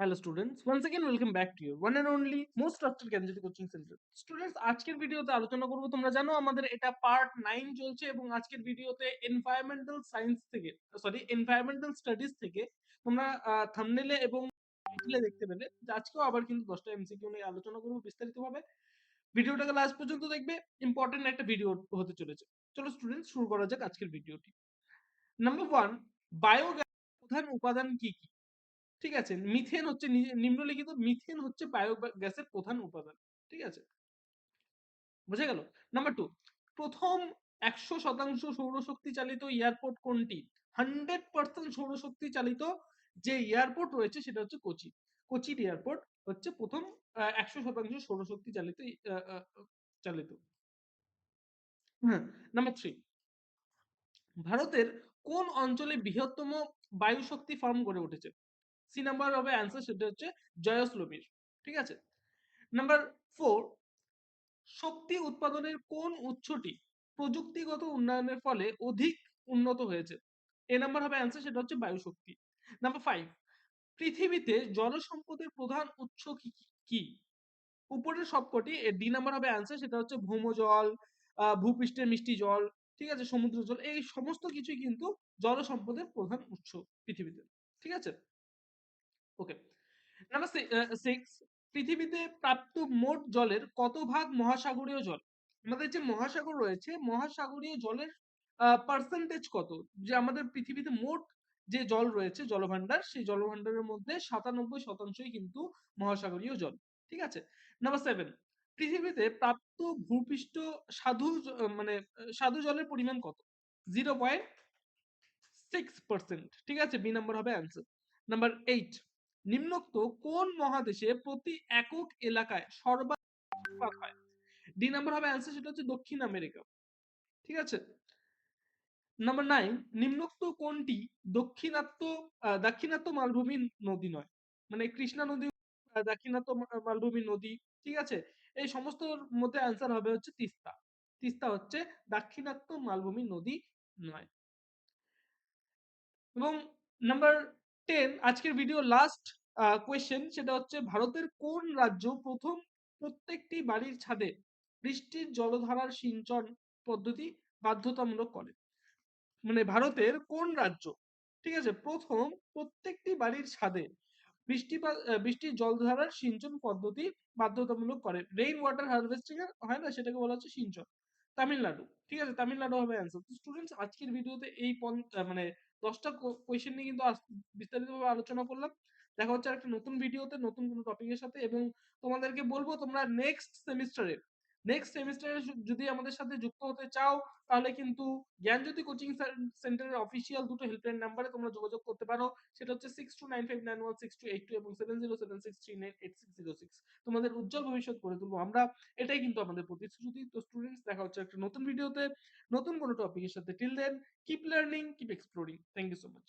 hello students once again welcome back to your one and only most trusted Gyanjyoti coaching centre students আজকের ভিডিওতে আলোচনা করব তোমরা জানো আমাদের এটা পার্ট 9 চলছে এবং আজকের ভিডিওতে এনভায়রনমেন্টাল সায়েন্স থেকে সরি এনভায়রনমেন্টাল স্টাডিজ থেকে তোমরা থাম্বনেলে এবং টাইটেলে দেখতে পেলে যে আজকেও আবার কিন্তু 10টা এমসিকিউ নিয়ে আলোচনা করব বিস্তারিতভাবে ভিডিওটাকে লাস্ট পর্যন্ত দেখবে ইম্পর্টেন্ট একটা ভিডিও হতে চলেছে চলো স্টুডেন্টস শুরু করা যাক আজকের ভিডিওটি নাম্বার ওয়ান বায়োগ্যাস প্রধান উপাদান কি কি ঠিক আছে? মিথেন হচ্ছে নিম্নলিখিত মিথেন হচ্ছে বায়োগ্যাসের প্রধান উপাদান, ঠিক আছে? বুঝে গেল? নাম্বার টু প্রথম একশো শতাংশ সৌরশক্তি চালিত এয়ারপোর্ট কোনটি? হান্ড্রেড পার্সেন্ট সৌরশক্তি চালিত যে এয়ারপোর্ট রয়েছে সেটা হচ্ছে কোচি। কোচির এয়ারপোর্ট হচ্ছে প্রথম একশো শতাংশ সৌরশক্তি চালিত চালিত। হ্যাঁ নাম্বার থ্রি ভারতের কোন অঞ্চলে বৃহত্তম বায়ু শক্তি ফার্ম গড়ে উঠেছে? সি নাম্বার হবে অ্যান্সার সেটা হচ্ছে জয়সলমীর, ঠিক আছে? নাম্বার ফোর শক্তি উৎপাদনের কোন উৎসটি প্রযুক্তিগত উন্নয়নের ফলে অধিক উন্নত হয়েছে? এ নাম্বার হবে অ্যান্সার সেটা হচ্ছে বায়ু শক্তি নাম্বার ফাইভ পৃথিবীতে জল সম্পদের প্রধান উৎস কি কি উপরের সবকটি ডি নাম্বার হবে অ্যান্সার সেটা হচ্ছে ভৌমজল ভূপৃষ্ঠের মিষ্টি জল, ঠিক আছে? সমুদ্র জল, এই সমস্ত কিছুই কিন্তু জল সম্পদের প্রধান উৎস পৃথিবীতে, ঠিক আছে? ওকে। নাম্বার সিক্স পৃথিবীতে প্রাপ্ত মোট জলের কত ভাগ মহাসাগরীয় জল? আমাদের যে মহাসাগর রয়েছে, মহাসাগরীয় জলের পার্সেন্টেজ কত? যে আমাদের পৃথিবীতে মোট যে জল রয়েছে, জলভাণ্ডার, সেই জলভাণ্ডারের মধ্যে সাতানব্বই শতাংশই কিন্তু মহাসাগরীয় জল। ঠিক আছে? নাম্বার সেভেন পৃথিবীতে প্রাপ্ত ভূপৃষ্ঠ সাধু মানে সাধু জলের পরিমাণ কত? জিরো পয়েন্ট সিক্স পার্সেন্ট ঠিক আছে? বি নাম্বার হবে অ্যান্সার নাম্বার এইট নিম্নোক্ত কোন মহাদেশে প্রতি একক এলাকায় সর্বাধিক হয়? ডি নাম্বার হবে অ্যান্সার সেটা হচ্ছে দক্ষিণ আমেরিকা। ঠিক আছে? নাম্বার নাইন নিম্নোক্ত কোনটি দক্ষিণাত্য দাক্ষিণাত্য মালভূমি নদী নয়? মানে কৃষ্ণা নদী দাক্ষিণাত্য মালভূমি নদী, ঠিক আছে? এই সমস্ত মধ্যে অ্যান্সার হবে হচ্ছে তিস্তা। তিস্তা হচ্ছে দাক্ষিণাত্য মালভূমি নদী নয়। এবং নাম্বার টেন আজকের ভিডিও লাস্ট কোয়েশ্চেন সেটা হচ্ছে ভারতের কোন রাজ্য প্রথম প্রত্যেকটি বাড়ির ছাদে বৃষ্টির জলধারার সিঞ্চন পদ্ধতি বাধ্যতামূলক করে? মানে ভারতের কোন রাজ্য, ঠিক আছে, প্রথম প্রত্যেকটি বাড়ির ছাদে বৃষ্টিপাত বৃষ্টির জলধারার সিঞ্চন পদ্ধতি বাধ্যতামূলক করে? রেইন ওয়াটার হারভেস্টিং হয় না? সেটাকে বলা হচ্ছে সিঞ্চন। তামিলনাড়ু, ঠিক আছে, তামিলনাড়ু হবে অ্যান্সার তো স্টুডেন্টস আজকের ভিডিওতে এই মানে দশটা কোয়েশ্চেন নিয়ে কিন্তু বিস্তারিতভাবে আলোচনা করলাম। দেখা হচ্ছে একটা নতুন ভিডিওতে নতুন কোনো টপিকের সাথে এবং তোমাদেরকে বলব তোমরা নেক্সট সেমিস্টারে নেক্সট সেমিস্টারে যদি আমাদের সাথে যুক্ত হতে চাও, তাহলে কিন্তু জ্ঞানজ্যোতি কোচিং সেন্টারের অফিসিয়াল দুটো হেল্পলাইন নাম্বারে তোমরা যোগাযোগ করতে পারো। সেটা হচ্ছে six two nine five nine one six two eight two এবং seven zero seven six three nine eight six zero six তোমাদের উজ্জ্বল ভবিষ্যৎ করে তুলবো আমরা। এটাই কিন্তু আমাদের প্রতিশ্রুতি। তো স্টুডেন্টস দেখা হচ্ছে একটা নতুন ভিডিওতে নতুন কোনো টপিকের সাথে। Till then keep learning keep exploring thank you so much